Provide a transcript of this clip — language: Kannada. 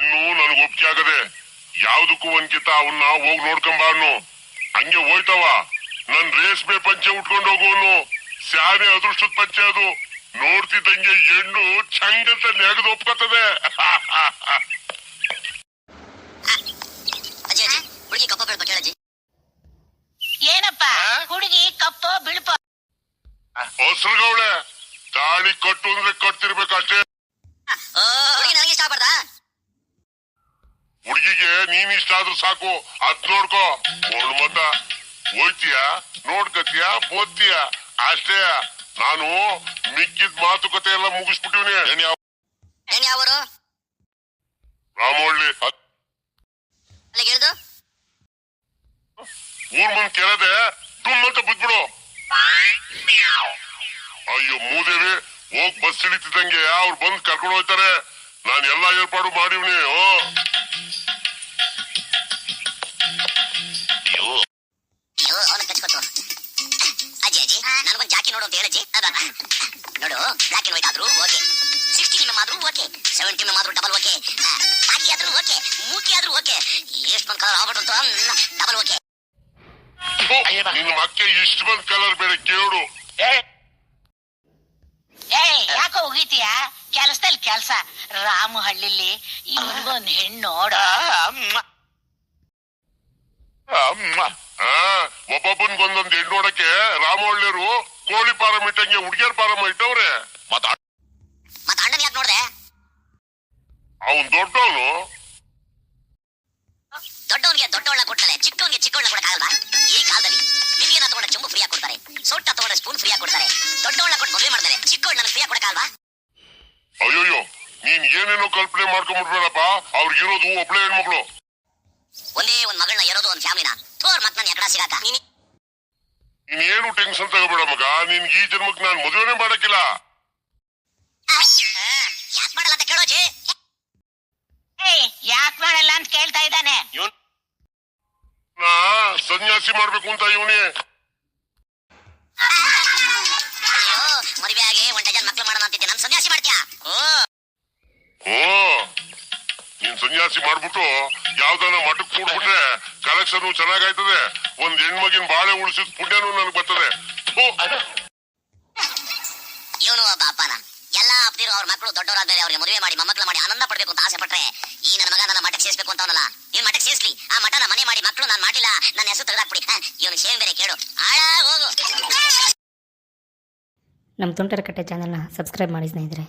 ಇನ್ನು ನನಗೆ ಒಪ್ಪಿಗೆ ಆಗದೆ ಯಾವ್ದಕ್ಕೂ ಒಂದ್ಕಿತ ಅವನ್ನ ಹೋಗಿ ನೋಡ್ಕೊಂಬಾನು ಹಂಗೆ ಹೋಯ್ತವ. ನನ್ ರೇಷ್ಮೆ ಪಂಚೆ ಉಟ್ಕೊಂಡು ಹೋಗುವನು. ಸ್ಯಾನೆ ಅದೃಷ್ಟದ ಪಂಚೆ ಅದು. ನೋಡ್ತಿದ್ದಂಗೆ ಹೆಣ್ಣು ಚಂಗಂತ ನೆಗೆದು ಒಪ್ಕೋತದೆ. ಏನಪ್ಪ? ಹುಡುಗಿ ಕಪ್ಪೋ ಬಿಳುಪೋ ಹೊಸರುಗವಳೆ ತಾಳಿ ಕಟ್ಟು ಅಂದ್ರೆ ಕಟ್ತಿರ್ಬೇಕಷ್ಟೇ. ಹುಡುಗಿ ನನಗೆ ಇಷ್ಟ ಹುಡುಗಿಗೆ ನೀನ್ ಇಷ್ಟ ಆದ್ರೂ ಸಾಕು ಅದ್ ನೋಡ್ಕೋ. ಒಳ್ ಮತ ಹೋಯ್ತೀಯ? ನೋಡ್ಕತಿಯ ಓದ್ತೀಯ? ಅಷ್ಟೇ. ನಾನು ಮಿಕ್ಕಿದ ಮಾತುಕತೆ ಎಲ್ಲ ಮುಗಿಸ್ಬಿಟ್ಟಿವ್ನಿ ಏನ್ ಯಾವ ಏನ್ ಯಾವರು ರಾಮವಳ್ಳಿ ಅದ್ ಅಲ್ಲಿಗೆ ಇಳಿದು ಊರ್ ಮುಂದ್ ಕೆಳದೆ ಟುಮ್ ಅಂತ ಬಿದ್ಬಿಡು. ಅಯ್ಯೋ ಮೂದೇವಿ ಹೋಗ್ ಬಸ್ ಹಿಡಿತಿದಂಗೆ ಅವ್ರು ಬಂದ್ ಕರ್ಕೊಂಡು ಹೋಗ್ತಾರೆ. ನಾನ್ ಎಲ್ಲಾ ಏರ್ಪಾಡು ಮಾಡಿವ್ನಿ ಓ ನನಗೊಂದು ಜಾಕಿ ನೋಡು ಅಂತ ಹೇಳಜ್ಜಿ ಅದ? ನೋಡು ಬ್ಲಾಕ್ ಅಂಡ್ ವೈಟ್ ಆದ್ರೂ ಓಕೆ ಸಿಕ್ಸ್ಟಿ ಎಂ ಆದ್ರೂ ಓಕೆ ಸೆವೆಂಟಿ ಎಂ ಆದ್ರೂ ಡಬಲ್ ಓಕೆ ಬಾಕಿ ಆದ್ರೂ ಓಕೆ ಮೂಕಿ ಆದ್ರೂ ಓಕೆ ಎಷ್ಟೊಂದು ಕಲರ್ ಆಗ್ಬಿಟ್ಟು ಅಂತ ಡಬಲ್ ಓಕೆ ನಿನ್ನ ಮಕ್ಕೆ ಇಷ್ಟು ಬಂದ್ ಕಲರ್ ಬೇರೆ ಕೇಳು. ಏಯ್! ಯಾಕೋ ಹೋಗಿತೀಯ ಕೆಲಸದಲ್ಲಿ ಕೆಲಸ. ರಾಮು ಹಳ್ಳಿಲಿ ಇವನಿಗೊಂದ್ ಹೆಣ್ಣು ನೋಡು. ಆ, ಒಬ್ಬೊಬ್ಬನ್ಗೊಂದೊಂದ್ ಹೆಣ್ಣು ನೋಡಕ್ಕೆ ರಾಮವಳ್ಳಿಯರು ಕೋಳಿ ಫಾರಂ ಇಟ್ಟಂಗೆ ಹುಡುಗಿಯರ್ ಫಾರಂ ಇಟ್ಟವ್ರೆ. ಮತ್ತ ಮತ್ತೆ ಅಣ್ಣನ ಯಾಕೆ ನೋಡ್ದೆ? ಅವನ್ ದೊಡ್ಡವನು. ದೊಡ್ಡವನ್ಗೆ ದೊಡ್ಡವಳ ಕೊಟ್ಟಲೆ ಚಿಕ್ಕವನ್ಗೆ ಚಿಕ್ಕವಳ ಕೊಡಕ್ಕಾಗಲ್ವಾ ಈ ಕಾಲದಲ್ಲಿ ಬಿಲ್ಲಿಯನ್ನ ತಗೊಂಡ ಚೊಂಬು ಫ್ರೀ ಆಗಿ ಕೊಡ್ತಾರೆ? ಸೊಟ್ಟ ತಗೊಂಡ ಸ್ಪೂನ್ ಆಗಿ ಕೊಡ್ತಾರೆ? ದೊಡ್ಡವಳ ಕೊಟ್ಟು ಮದುವೆ ಮಾಡ್ತಾರೆ ಚಿಕ್ಕವಳ ನನಗೆ ಫ್ರೀಯಾಗಿ ಕೊಡಕ್ಕಾಗಲ್ವಾ ಅಯ್ಯೋಯ್ಯೋ ನೀನ್ ಏನೇನೋ ಕಲ್ಪನೆ ಮಾಡ್ಕೊಂಡ್ಬಿಡ್ಬೇಡಪ್ಪ ಅವ್ರಿಗಿರೋದು ಒಬ್ಳೆ ಹೆಣ್ಮಕ್ಳು ಒಂದೇ ಒಂದ್ ಮಗಳನ್ನ ಇರೋದು ಒಂದ್ ಫ್ಯಾಮಿಲಿನ ತೋರ್ ಮತ್ ನಾನು ಎಕಡ ಸಿಗಾಕ. ನೀನ್ ನೀನ್ ಏನು ಟೆನ್ಷನ್ ತಗೋಬೇಡ ಮಗ. ನಿನ್ ಈ ಜನ್ಮಕ್ ನಾನ್ ಮದುವೆನೇ ಮಾಡಕ್ಕಿಲ್ಲ. ಯಾಕ್ ಮಾಡಲ್ಲ ಅಂತ ಕೇಳೋಜಿ ಯಾಕ್ ಮಾಡಲ್ಲ ಅಂತ ಕೇಳ್ತಾ ಇದ್ದಾನೆ. ನಾ ಸನ್ಯಾಸಿ ಮಾಡ್ಬೇಕು ಅಂತ ಇವನೇ. ಅಯ್ಯೋ ಮದುವೆ ಆಗಿ ಒಂದ್ ಡಜನ್ ಮಕ್ಳು ಮಾಡೋಣ ಅಂತಿದ್ದೆ. ನನ್ ಸನ್ಯಾಸಿ ಮಾಡ್ತೀಯಾ? ಓ. ಓ ನೀನ್ ಸನ್ಯಾಸಿ ಮಾಡ್ಬಿಟ್ಟು ಯಾವ್ದಾನ ಮಠಕ್ ಕೂಡ್ಬಿಟ್ರೆ ಕಲೆಕ್ಷನ್ ಚೆನ್ನಾಗಾಯ್ತದೆ. ಒಂದ್ ಹೆಣ್ಮಗಿನ ಬಾಳೆ ಉಳಿಸಿದ ಪುಣ್ಯನೂ ನನಗೆ ಬರ್ತದೆ. ಇವನು ಒಬ್ಬ ಅಪ್ಪನ ಎಲ್ಲಾ ಅಪ್ತಿರು ಅವ್ರ ಮಕ್ಕಳು ದೊಡ್ಡವರಾದ್ಮೇಲೆ ಅವ್ರಿಗೆ ಮದುವೆ ಮಾಡಿ ಮೊಮ್ಮಕ್ಕಳು ಮಾಡಿ ಆನಂದ ಪಡಬೇಕು ಅಂತ ಆಸೆ ಪಟ್ರೆ ಈ ನನ್ನ ಮಗ ನನ್ನ ಮಠಕ್ಕೆ ಸೇರಿಸಬೇಕು ಅಂತವನಲ್ಲ. ನೀನ್ ಮಠಕ್ಕೆ ಸೇರಿಸ್ಲಿ. ಆ ಮಠನ ಮನೆ ಮಾಡಿ ಮಕ್ಕಳು ನಾನು ಮಾಡಿಲ್ಲ. ನನ್ನ ಹೆಸರು ತೆಗೆದಾಕ್ಬಿಡಿ. ಇವನು ಶೇಮ್ ಬೇರೆ ಕೇಳು. ಆಳ ಹೋಗು. ನಮ್ಮ ತುಂಟರ ಕಟ್ಟೆ ಚಾನಲ್ನ ಸಬ್ಸ್ಕ್ರೈಬ್ ಮಾಡಿ ಸ್ನೇಹಿತರೆ.